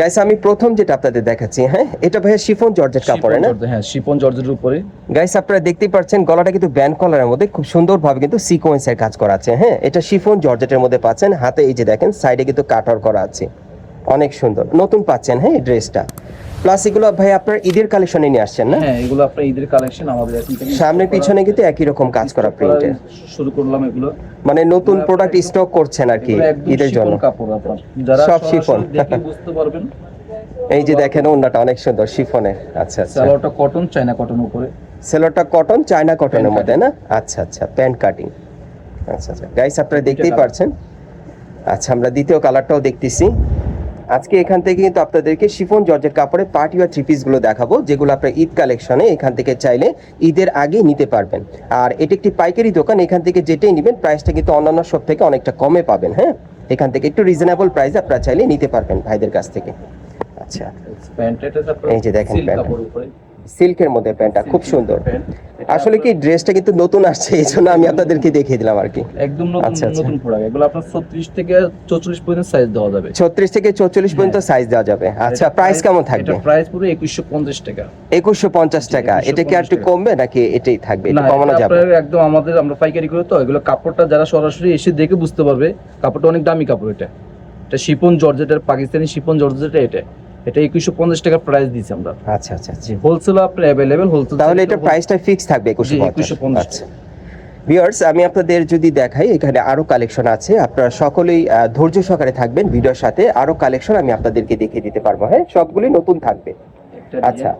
Guys আমি প্রথম যেটা আপনাদের দেখাচ্ছি হ্যাঁ? এটা ভাইয়া শিফন জর্জেট কাপড়ে না? হ্যাঁ শিফন জর্জেটের উপরে। গাইস আপনারা দেখতেই পাচ্ছেন গলাটা কিন্তু ব্যান্ড কলারের মধ্যে খুব সুন্দরভাবে কিন্তু সিকোয়েন্সের কাজ করা আছে হ্যাঁ? এটা শিফন জর্জেটের মধ্যে পাচ্ছেন হাতে এই যে দেখেন সাইডে কিন্তু কাটার করা আছে। অনেক সুন্দর নতুন পাচ্ছেন হ্যাঁ এই ড্রেসটা। প্লাস এগুলো ভাই আপনার ঈদের কালেকশনে নিয়ে আসছেন না? হ্যাঁ এগুলো আপনার ঈদের কালেকশন আমাদের এখন থেকে সামনে পিছনে কিন্তু একই রকম কাজ করা প্রিন্টের শুরু করলাম এগুলো। মানে নতুন প্রোডাক্ট স্টক করছেন আর কি ঈদের জন্য। কাপড় আপনার। যারা সব শিফন। শিফন বুঝতে পারবেন। এই যে দেখেন ওন্নাটা অনেক সুন্দর শিফনের আচ্ছা আচ্ছা। সালোয়ারটা কটন চায়না কটন উপরে। সেলোটা কটন চায়না কটনের মধ্যে না? আচ্ছা আচ্ছা প্যান্ট কাটিং আচ্ছা আচ্ছা। গাইস আপনারা দেখতেই। পারছেন। আচ্ছা আমরা দ্বিতীয় কালারটাও দেখতেছি। আজকে এখান থেকে কিন্তু আপনাদেরকে শিফন জর্জের কাপড়ে পার্টি বা থ্রি পিসগুলো দেখাবো যেগুলো আপনার ঈদ কালেকশনে এখান থেকে চাইলে ঈদের আগে নিতে পারবেন। আর এটি একটি পাইকারি দোকান এখান থেকে যেটাই নেবেন প্রাইসটা কিন্তু অন্যান্য সব থেকে অনেকটা কমে পাবেন হ্যাঁ? এখান থেকে একটু রিজনেবল প্রাইস আপনারা চাইলে নিতে পারবেন ভাইদের কাছ থেকে। আচ্ছা। এই যে দেখেন সিল্কের মধ্যে প্যান্টটা খুব সুন্দর। আসলে কি ড্রেসটা কিন্তু নতুন আসছে এই জন্য আমি আপনাদেরকে দেখিয়ে দিলাম আর কি। একদম নতুন আচ্ছা, আচ্ছা। নতুন প্রোডাক্ট এগুলো আপনার 36 থেকে 44 পর্যন্ত সাইজ দেওয়া যাবে। ছত্রিশ থেকে চৌচল্লিশ পর্যন্ত সাইজ দেওয়া যাবে। আচ্ছা প্রাইস কেমন থাকবে? এটা প্রাইস পুরো 2150 টাকা। একুশশো পঞ্চাশ টাকা। এটা কি আর একটু কমবে নাকি এটাই থাকবে? একটু না কমানো এটা যাবে? আপনার একদম আমাদের আমরা পাইকারি করে তো এগুলো কাপড়টা যারা সরাসরি এসে দেখে বুঝতে পারবে কাপড়টা অনেক দামি কাপড় এটা। এটা শিপন জর্জেটের পাকিস্তানি শিপন জর্জেটের এটা। এটা একুশশো পঞ্চাশ টাকা প্রাইস দিচ্ছি আমরা। আচ্ছা আচ্ছা আচ্ছা। হোলসেল আপনার অ্যাভেলেবেল হোলসেল তাহলে এটা প্রাইসটা ফিক্স থাকবে একুশশো জি, পঞ্চাশ 2150 আচ্ছা। ভিউয়ার্স আমি আপনাদের যদি দেখাই এখানে আরও কালেকশন আছে। আপনারা সকলেই ধৈর্য সহকারে থাকবেন ভিডিওর সাথে। আরও কালেকশন আমি আপনাদেরকে দেখিয়ে দিতে পারব হ্যাঁ? সবগুলি নতুন থাকবে। আচ্ছা।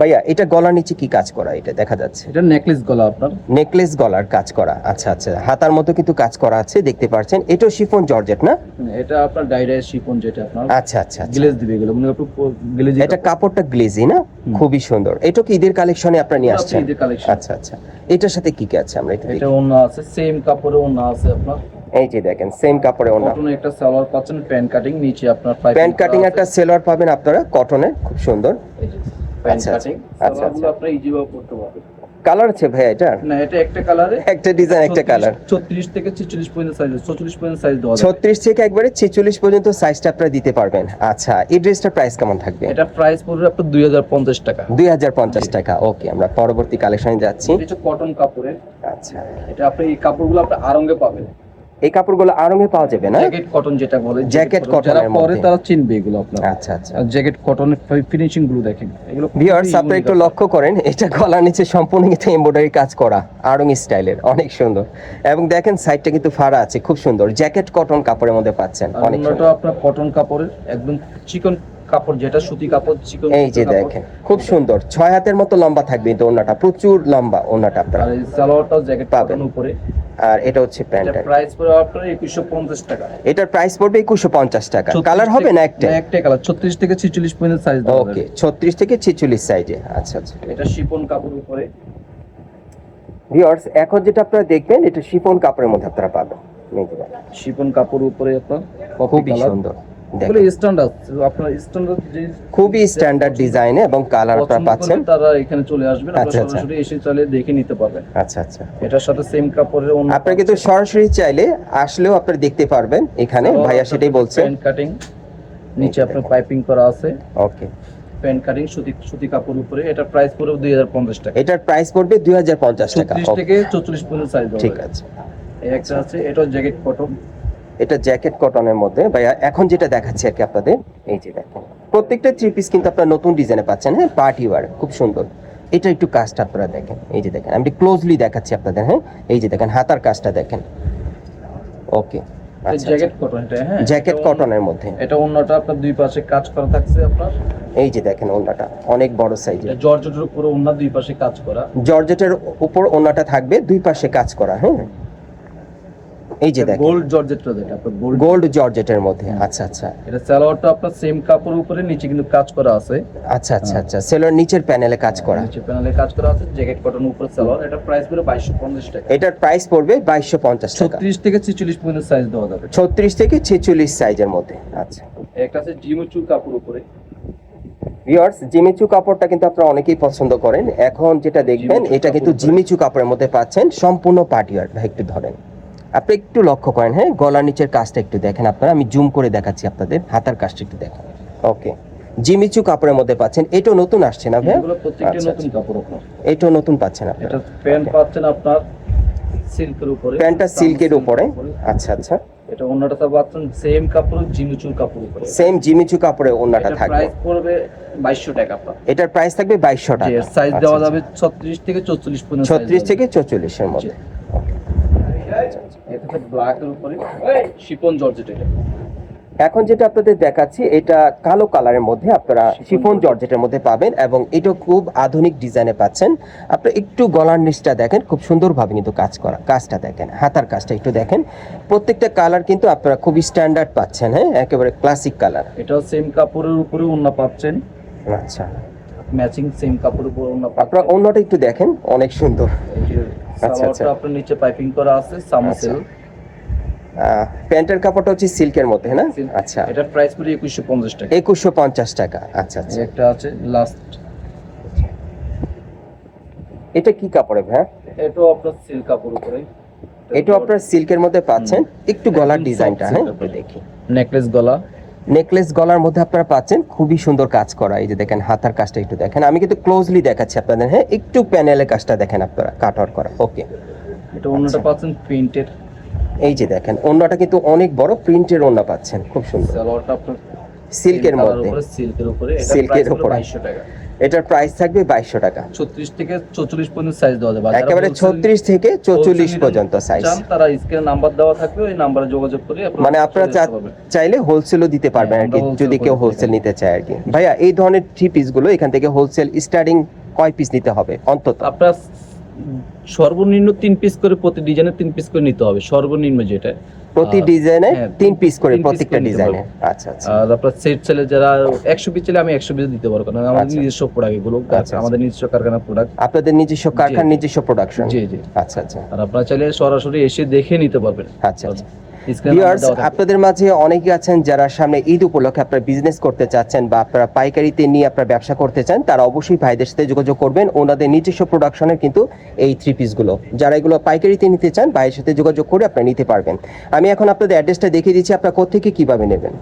ভাইয়া এটা গলার নিচে কি কাজ করা এটা দেখা যাচ্ছে? এটা নেকলেস গলা আপনার। নেকলেস গলার কাজ করা আচ্ছা আচ্ছা। হাতার মতো কিন্তু কাজ করা আছে দেখতে পাচ্ছেন। এটাও শিফন জর্জেট না? এটা আপনার ডাইরেক্ট শিপন যেটা আপনার। আচ্ছা আচ্ছা আচ্ছা। গ্লেজ দিবে এগুলো। মনে আপনি গ্লেজ এটা কাপড়টা গ্লেজি না? খুবই সুন্দর। এটা কি ঈদের কালেকশনে আপনারা নিয়ে আসছেন? ঈদের কালেকশন আচ্ছা আচ্ছা। এটার সাথে কি কি আছে আমরা এটা এটা ওন্না আছে সেম কাপড়ে ওন্না আছে আপনার। এই যে দেখেন সেম কাপড়ে ওনা কটনে একটা সালোয়ার পাচ্ছেন প্যান্ট কাটিং নিচে আপনার প্যান্ট কাটিং একটা সেলোয়ার পাবেন আপনারা কটনের খুব সুন্দর। আচ্ছা, আচ্ছা, আপনার ইজি পড়তে পারবেন কালার আছে ভাইয়া এটা না এটা একটা কালারে একটা ডিজাইন একটা কালার 36 থেকে 46 পর্যন্ত সাইজ 44 পর্যন্ত সাইজ দেওয়া যাবে। ছত্রিশ থেকে একবারে ছেচল্লিশ পর্যন্ত সাইজটা আপনারা দিতে পারবেন। আচ্ছা এই ড্রেসটার প্রাইস কেমন থাকবে? এটা প্রাইস পড়বে আপনার 2050 টাকা। দুই হাজার পঞ্চাশ টাকা ওকে আমরা পরবর্তী কালেকশনে যাচ্ছি। এটা কটন কাপড়ের। আচ্ছা। এটা আপনি এই কাপড়গুলো আপনি আরঙ্গে পাবেন। এই কাপড়গুলো আরঙে পাওয়া যাবে না? জ্যাকেট কটন যেটা বলে cotton, যারা cotton-এর পরে তারা চিনবে এগুলো আপনার। আচ্ছা আচ্ছা। জ্যাকেট কটনের ফিনিশিংগুলো দেখেন। এগুলো ভিউয়ার্স আপনারা একটু লক্ষ্য করেন এটা গলার নিচে সম্পূর্ণ কিন্তু এমব্রয়ডারি কাজ করা আড়ং স্টাইলের অনেক সুন্দর। এবং দেখেন সাইডটা কিন্তু ফাড়া আছে খুব সুন্দর। জ্যাকেট কটন কাপড়ের মধ্যে পাচ্ছেন আর অনেক সুন্দর। আপনার কটন কাপড়ের একদম চিকন কাপড় যেটা সুতি কাপড় চিকন এই যে দেখেন খুব সুন্দর। ছয় হাতের মতো লম্বা থাকবে কিন্তু ওনাটা প্রচুর লম্বা ওনাটা আপনার আর এই জ্যাকেট পাবেন। উপরে। আর এটা হচ্ছে প্যান্ট প্রাইস পড়বে আপনার 2150 টাকা। এটার প্রাইস পড়বে একুশশো পঞ্চাশ টাকা। কালার হবে না থেকে- একটা কালার 36 থেকে 46 পর্যন্ত সাইজ দেওয়া ওকে যাবে। ছত্রিশ থেকে ছেচল্লিশ সাইজে আচ্ছা আচ্ছা। এটা শিপন কাপড় উপরে। ভিউয়ার্স এখন যেটা আপনারা দেখবেন এটা শিফন কাপড়ের মধ্যে আপনারা পাবেন। শিপন কাপড় উপরে আপনার খুবই সুন্দর। স্ট্যান্ডার্ড আপনার স্ট্যান্ডার্ড খুবই স্ট্যান্ডার্ড ডিজাইনে এবং কালার আপনারা পাচ্ছেন। তারা এখানে চলে আসবেন আপনারা আচ্ছা, আচ্ছা। সরাসরি এসে চলে দেখে নিতে পারবেন। আচ্ছা আচ্ছা। এটার সাথে সেম কাপড়ের অন্য আপনারা কিন্তু সরাসরি চাইলে আসলেও আপনারা দেখতে পারবেন। এখানে ভাইয়া সেটাই বলছে। প্যান্ট কাটিং নিচে আপনার পাইপিং করা আছে। ওকে প্যান্ট কাটিং সুতি সুতি কাপড় উপরে। এটা প্রাইস পড়বে 2050 টাকা। এটার প্রাইস পড়বে দুই হাজার পঞ্চাশ টাকা। 36 Okay, থেকে 44 পর্যন্ত সাইজ ঠিক আছে। এই একটা আছে এটাও জ্যাকেট কটন এটা জ্যাকেট কটনের মধ্যে। ভাইয়া এখন যেটা দেখাচ্ছি আর কি আপনাদের এই যে দেখেন। প্রত্যেকটা থ্রি পিস কিন্তু আপনারা নতুন ডিজাইনে পাচ্ছেন হ্যাঁ? পার্টি ওয়ার খুব সুন্দর। এটা একটু কাজটা আপনারা দেখেন। এই যে দেখেন আমি ক্লোজলি দেখাচ্ছি আপনাদের হ্যাঁ? এই যে দেখেন হাতার কাজটা দেখেন। ওকে আচ্ছা জ্যাকেট কটন হ্যাঁ? জ্যাকেট কটনের মধ্যে। এটা অন্যটা আপনার দুই পাশে কাজ করা থাকছে আপনার। এই যে দেখেন ওন্নাটা অনেক বড় সাইজের জর্জেটের উপরে অন্য দুই পাশে কাজ করা। জর্জেটের উপর ওন্নাটা থাকবে দুই পাশে কাজ করা হ্যাঁ? এই যে দেখেন। গোল্ড জর্জেটটা যেটা আপনার গোল্ড জর্জেটের মধ্যে আচ্ছা আচ্ছা। এটা সালোয়ারটা আপনার সেম কাপড় উপরে নিচে কিন্তু কাজ করা আছে। আচ্ছা আচ্ছা আচ্ছা। সেলোর নিচের প্যানেলে কাজ করা। নিচে প্যানেলে কাজ করা আছে জ্যাকেট কটন উপরে সালোয়ার। এটা প্রাইস পড়বে 2250 টাকা। এটার প্রাইস পড়বে বাইশশো পঞ্চাশ টাকা। 36 থেকে 46 পর্যন্ত সাইজ দেওয়া যাবে। ছত্রিশ থেকে ছেচল্লিশ সাইজের মধ্যে আচ্চা একটা আছে জিমুচু কাপড় উপরে। ভিউয়ার্স জিমিচু কাপড়টা কিন্তু আপনারা অনেকেই পছন্দ করেন। এখন যেটা দেখবেন এটা কিন্তু জিমিচু কাপড়ের মধ্যে পাচ্ছেন সম্পূর্ণ পার্টিওয়ার একটু ধরেন। আপনি একটু লক্ষ্য করেন হ্যাঁ? গলার নিচের কাজটা একটু দেখেন আপনারা। আমি জুম করে দেখাচ্ছি আপনাদের হাতার কাজটা একটু দেখেন। ওকে। জিমিচু কাপড়ের মধ্যে পাচ্ছেন এটাও নতুন আসছে না ভাই প্রত্যেকটা আচ্ছা, আপনার এটাও নতুন পাচ্ছেন আপনি এটা প্যান্ট পাচ্ছেন আপনার সিল্কের উপরে প্যান্টটা সিল্কের উপরে। আচ্ছা আচ্ছা। এটা অন্যটা পাচ্ছেন সেম কাপড় জিমিচুর কাপড় উপরে। সেম জিমিচু কাপড়ে ওন্নাটা থাকবে। প্রাইস পড়বে 2200 টাকা আপনার। এটার প্রাইস থাকবে বাইশশো জি টাকা। সাইজ আচ্ছা, দেওয়া আচ্ছা। যাবে 36 থেকে 44 পর্যন্ত size ছত্রিশ দেওয়া থেকে চৌচল্লিশের মধ্যে। যাবে। এটা হচ্ছে ব্ল্যাকের উপরে। শিপন জর্জেট এটা। এখন যেটা আপনাদের দেখাচ্ছি এটা কালো কালারের মধ্যে আপনারা শিফন জর্জেটের মধ্যে পাবেন এবং এটা খুব আধুনিক ডিজাইনে পাচ্ছেন। আপনারা একটু গলার নিচটা দেখেন খুব সুন্দরভাবে কিন্তু কাজ করা কাজটা দেখেন হাতার কাজটা একটু দেখেন। প্রত্যেকটা কালার কিন্তু আপনারা খুবই স্ট্যান্ডার্ড পাচ্ছেন হ্যাঁ? একেবারে ক্লাসিক কালার এটাও সেম কাপড়ের উপরে অন্য পাচ্ছেন। আচ্ছা। ম্যাচিং সেম কাপড়ের উপরে ওন্না আপনারা অন্যটা একটু দেখেন অনেক সুন্দর। আচ্ছা, আচ্ছা। আপনার নিচে পাইপিং করা আছে সামসেল প্যান্টের কাপড়টা হচ্ছে সিল্কের মধ্যে না? আচ্ছা। এটা প্রাইস পড়ে 2150 টাকা। একুশশো পঞ্চাশ টাকা। আচ্ছা আচ্ছা। একটা আছে লাস্ট এটা কি কাপড়ে ভাই এটা আপনার সিল্ক কাপড় উপরে এটা আপনারা সিল্কের মধ্যে পাচ্ছেন। একটু গলার ডিজাইনটা হ্যাঁ? দেখি। নেকলেস গলা। নেকলেস গলার মধ্যে আপনারা পাচ্ছেন খুবই সুন্দর কাজ করা। এই যে দেখেন হাতার কাজটা একটু দেখেন। আমি কিন্তু ক্লোজলি দেখাচ্ছি আপনাদের হ্যাঁ? একটু প্যানেলের কাজটা দেখেন আপনারা কাট আউট করা। ওকে এটা অন্যটা পাচ্ছেন প্রিন্টেড এই যে দেখেন অন্যটা কিন্তু অনেক বড় প্রিন্টের অন্য পাচ্ছেন খুব সুন্দর। সালোয়ারটা আপনার সিল্কের মধ্যে। সিল্কের উপরে। এটা সিল্কের উপরে। 2200 টাকা। এটার প্রাইস থাকবে বাইশশো টাকা। 36 থেকে 44 পর্যন্ত সাইজ দেওয়া যাবে। একেবারে ছত্রিশ থেকে চৌচল্লিশ পর্যন্ত সাইজ তারা স্ক্রিনে নাম্বার দেওয়া থাকবে ওই নাম্বারে যোগাযোগ করে মানে আপনারা। চাইলে হোলসেলও দিতে পারবেন আর হ্যাঁ, কি যদি কেউ হোলসেল নিতে চায় আর কি। ভাইয়া এই ধরনের থ্রি পিসগুলো এখান থেকে হোলসেল স্টার্টিং কয় পিস নিতে হবে অন্তত? আপনার সর্বনিম্ন তিন পিস করে প্রতি ডিজাইনে তিন পিস করে নিতে হবে সর্বনিম্ন যেটা। প্রতি আর- ডিজাইনে হ্যাঁ, তিন পিস করে প্রত্যেকটা ডিজাইনে আচ্ছা আচ্ছা। আর আপনার সেট সেলে যারা একশো পিস চাইলে আমি একশো পিস দিতে পারব কারণ আমাদের আচ্ছা। নিজস্ব প্রোডাক্ট এগুলো আচ্ছা। আমাদের নিজস্ব কারখানা প্রোডাক্ট আপনাদের নিজস্ব কারখানা নিজস্ব প্রোডাকশন জি জি। আচ্ছা আচ্ছা। আর আপনারা চাইলে সরাসরি এসে দেখে নিতে পারবেন। আচ্ছা আচ্ছা। ভিউয়ার্স আপনাদের মাঝে অনেকে আছেন যারা সামনে ঈদ উপলক্ষে আপনারা বিজনেস করতে চাচ্ছেন বা আপনারা পাইকারিতে নিয়ে আপনারা ব্যবসা করতে চান তারা অবশ্যই ভাইদের সাথে যোগাযোগ করবেন। ওনাদের নিজস্ব প্রোডাকশনের কিন্তু এই থ্রি পিসগুলো যারা এগুলো পাইকারিতে নিতে চান ভাইয়ের সাথে যোগাযোগ করে আপনারা নিতে পারবেন। আমি এখন আপনাদের অ্যাড্রেসটা দেখিয়ে দিচ্ছি আপনারা কোথেকে কীভাবে নেবেন।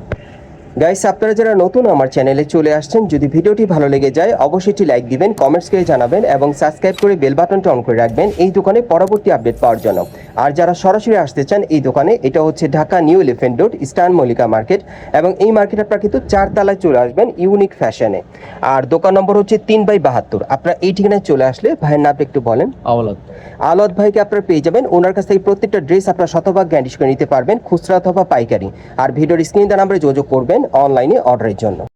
গাইস আপনারা যারা নতুন আমার চ্যানেলে চলে আসছেন যদি ভিডিওটি ভালো লেগে যায় অবশ্যই একটি লাইক দিবেন কমেন্টস করে জানাবেন এবং সাবস্ক্রাইব করে বেল বাটনটা অন করে রাখবেন। এই দোকানে পরবর্তী আপডেট পাওয়ার জন্য। আর যারা সরাসরি আসতে চান এই দোকানে এটা হচ্ছে Dhaka new elephant road eastern Mallika market এবং এই মার্কেট আপনারা কিন্তু চারতলায় চলে আসবেন ইউনিক ফ্যাশনে আর দোকান নম্বর হচ্ছে তিন বাই বাহাত্তর। আপনারা এই ঠিকানায় চলে আসলে ভাইয়ের নামটা একটু বলেন। আওলাদ। আলাদ ভাইকে আপনারা পেয়ে যাবেন। ওনার কাছ থেকে প্রত্যেকটা ড্রেস আপনারা শতভাগ গ্যান্ডিশ করে নিতে পারবেন খুচরা অথবা পাইকারি। আর ভিডিওর স্ক্রিন নাম্বারে যোগাযোগ করবেন অনলাইনে অর্ডারের জন্য।